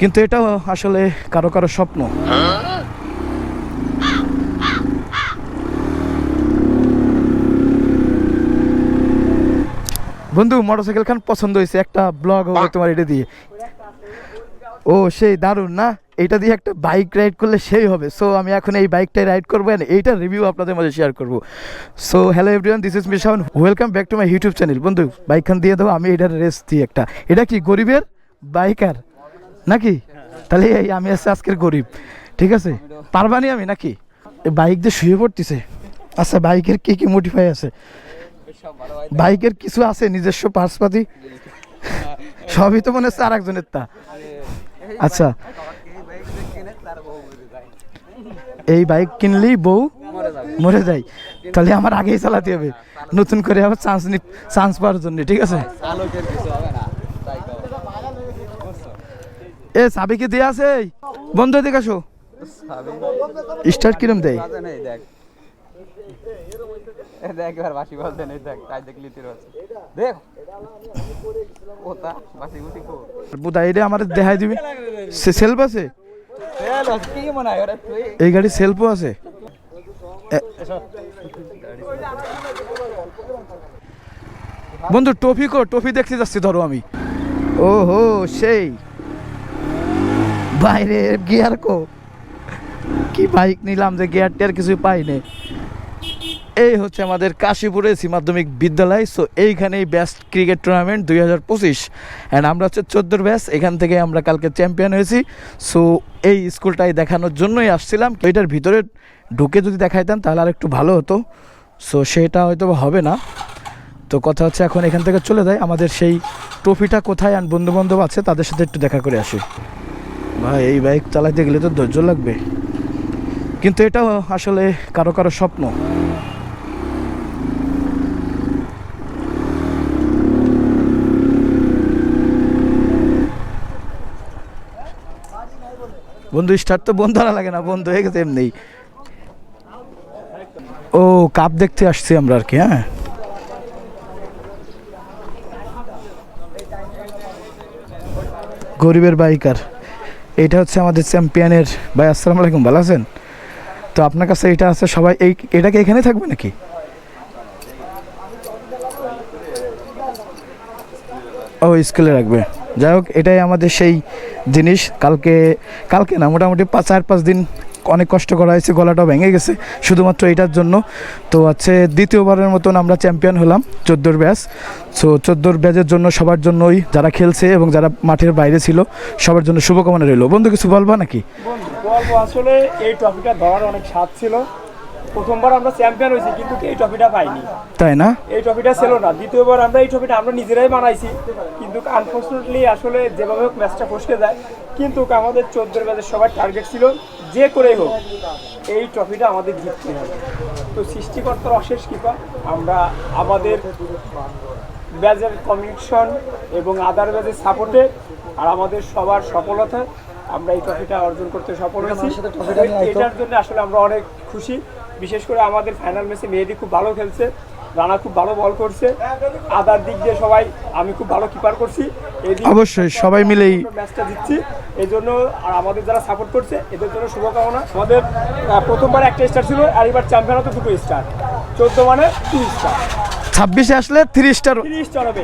কিন্তু এটাও আসলে কারও কারও স্বপ্ন। বন্ধু, মোটরসাইকেল খান পছন্দ হয়েছে। একটা ব্লগ হবে তোমার এটা দিয়ে। ও, সেই দারুণ না? এটা দিয়ে একটা বাইক রাইড করলে সেই হবে। সো আমি এখন এই বাইকটাই রাইড করব and এইটার রিভিউ আপনাদের মাঝে শেয়ার করব। So hello everyone this is Mishaun welcome back to my YouTube channel বন্ধু, বাইকখান দিয়ে দেবো আমি এটার রেস দিই একটা। এটা কি গরিবের? বাইকার। নাকি? তাহলে এই আমি আছি আজকের গরিব, ঠিক আছে? পারবানি আমি নাকি? বাইক দিয়ে শুয়ে পড়তেছে। আচ্ছা বাইকের কি কি মোটিফাই আছে? বাইকের কিছু আছে, নিজস্ব পার্সপাতি সবই তো মনে হচ্ছে আর একজনের তা। আচ্ছা। এই বাইক কিনলেই বউ মরে যায়। তাহলে আমার আগেই চালাতে হবে। নতুন করে আবার চান্স চান্স পাওয়ার জন্য, ঠিক আছে? এ চাবি কি দিয়ে আছে? বন্ধু এদিকে আসো। স্টার্ট কিরম দেয়? দেখ। দেখ এবার বাসি বলতে নেই দেখ তাই দেখলি তির আছে দেখ। ওটা বাসি বুসি কো? বুদা এটা আমার দেখাই দিবি। সে সেলফ আছে? হ্যালো কি মনে হয় ওরা তুই? এই গাড়ি সেলফও আছে। বন্ধু টফি কো টফি দেখতে যাচ্ছি ধরো আমি। ও হো সেই। বাইরে গিয়ার কো। কি বাইক নিলাম যে গিয়ার টিয়ার কিছু পাইনি এই হচ্ছে আমাদের কাশীপুরের সি মাধ্যমিক বিদ্যালয়। সো এইখানেই বেস্ট ক্রিকেট টুর্নামেন্ট দুই হাজার পঁচিশ। অ্যান্ড আমরা হচ্ছে চোদ্দোর ব্যাস এখান থেকে আমরা কালকে চ্যাম্পিয়ন হয়েছি। সো এই স্কুলটাই দেখানোর জন্যই আসছিলাম। তো এটার ভিতরে ঢুকে যদি দেখাইতাম তাহলে আর একটু ভালো হতো। সো সেটা হয়তো হবে না। তো কথা হচ্ছে এখন এখান থেকে চলে যায়। আমাদের সেই ট্রফিটা কোথায় আর বন্ধুবান্ধব আছে, তাদের সাথে একটু দেখা করে আসি। ভাই, এই বাইক চালাইতে গেলে তো ধৈর্য লাগবে। কিন্তু এটাও আসলে কারও কারও স্বপ্ন। বন্ধু স্টার্ট তো বন্ধ না লাগে না? বন্ধ হয়ে গেছে এমনি। ও কাপ দেখতে আসছি আমরা আর কি হ্যাঁ? গরিবের বাইকার। এইটা হচ্ছে আমাদের চ্যাম্পিয়নের। ভাই, আসসালাম আলাইকুম, ভালো আছেন? তো আপনার কাছে এটা আছে, সবাই এই, এটা কি এখানে থাকবে নাকি? ও, স্কুলে রাখবে। যাই হোক, এটাই আমাদের সেই জিনিস। কালকে কালকে না, মোটামুটি পাঁচ, চার, পাঁচ দিন অনেক কষ্ট করা হয়েছে গলাটা ভেঙে গেছে, শুধুমাত্র এটার জন্য। তো হচ্ছে দ্বিতীয়বারের মতন আমরা চ্যাম্পিয়ন হলাম চোদ্দোর ব্যাচ। সো চোদ্দোর ব্যাচের জন্য সবার জন্যই যারা খেলছে এবং যারা মাঠের বাইরে ছিল, সবার জন্য শুভকামনা রইল। বন্ধু, কিছু বলবা নাকি? বলব আসলে এই টপিকটা ধরার অনেক স্বাদ ছিল। প্রথমবার আমরা চ্যাম্পিয়ন হয়েছি কিন্তু এই ট্রফিটা পাইনি। তাই না? এই ট্রফিটা ছিল না। দ্বিতীয়বার আমরা এই ট্রফিটা আমরা নিজেরাই বানাইছি কিন্তু আনফর্চুনেটলি আসলে যেভাবে হোক ম্যাচটা ফসকে যায়। কিন্তু আমাদের চোদ্দোর ব্যাচের সবার টার্গেট ছিল যে করেই হোক এই ট্রফিটা আমাদের জিততে হবে। তো সৃষ্টিকর্তার অশেষ কৃপা আমরা আমাদের ব্যাচের কমিশন এবং আদার ব্যাজের সাপোর্টে আর আমাদের সবার সফলতা আমরা এই ট্রফিটা অর্জন করতে সফল হয়েছি। এটার জন্য আসলে আমরা অনেক খুশি। বিশেষ করে আমাদের ফাইনাল ম্যাচে মেহেদি খুব ভালো খেলছে রানা খুব ভালো বল করছে। আদার দিক দিয়ে সবাই আমি খুব ভালো কিপার করছি। অবশ্যই সবাই মিলেই। ম্যাচটা জিতছি। এই জন্য আর আমাদের যারা সাপোর্ট করছে এদের জন্য শুভকামনা। আমাদের প্রথমবার একটা স্টার ছিল আর এবার চ্যাম্পিয়ন হতে দুটো স্টার চোদ্দ মানে টু স্টার ছাব্বিশে আসলে থ্রি স্টার থ্রি স্টার হবে।